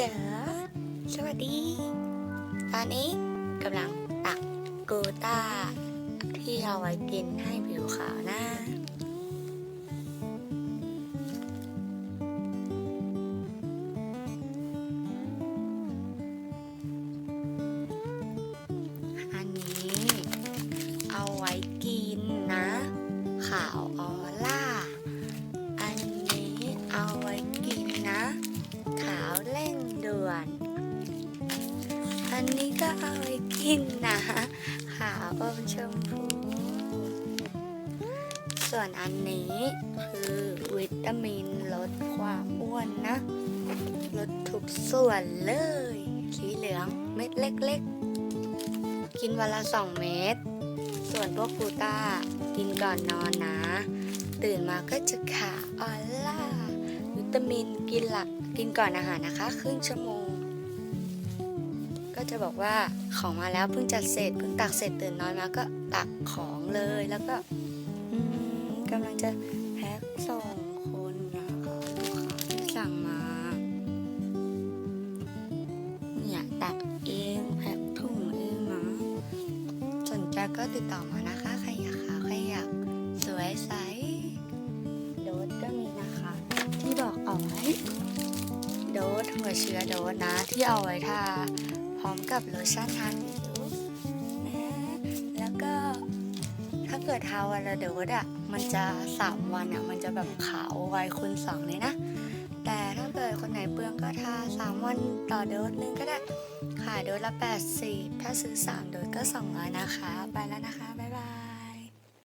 เด้อสวัสดี ตอนนี้กำลังตักกูต้า ที่เอาไว้กินให้ผิวขาวนะอันนี้เอาไว้กินนะขาวออล่า อันนี้เอาไว้ วนอันนี้ก็เอาไว้กินนะขาวอมชมพู ส่วนอันนี้คือวิตามินลดความอ้วนนะ ลดทุกส่วนเลย สีเหลืองเม็ดเล็กๆ กินวันละสองเม็ด ส่วนพวกกูต้ากินก่อนนอนนะ ตื่นมาก็จะขาวออล่าว ตามินกินหลักกินก่อนอาหารนะคะ ครึ่งชั่วโมง ก็จะบอกว่าของมาแล้วเพิ่งจัดเสร็จเพิ่งตักเสร็จตื่นนอนมาก็ตักของเลยแล้วก็กำลังจะแพ็คส่งคนนะคะลูกค้าที่สั่งมาเนี่ยตักเองแพ็คถุงเองนะสนใจก็ติดต่อมานะคะใครอยากขาวใครอยากสวยใส โดสหัวเชื้อโดสนะที่เอาไว้ทาพร้อมกับโลชั่นทาผิวนะแล้วก็ถ้าเกิดทาวันละโดสอะมันจะสามวันอะมันจะแบบขาวไวคูณสองเลยนะ แต่ถ้าเกิดคนไหนเปลืองก็ทาสามวันต่อโดสนึงก็ได้ขายโดสละ 80 ถ้าซื้อ 3 โดสก็ 200 นะคะ ไปแล้วนะคะ บ๊ายบาย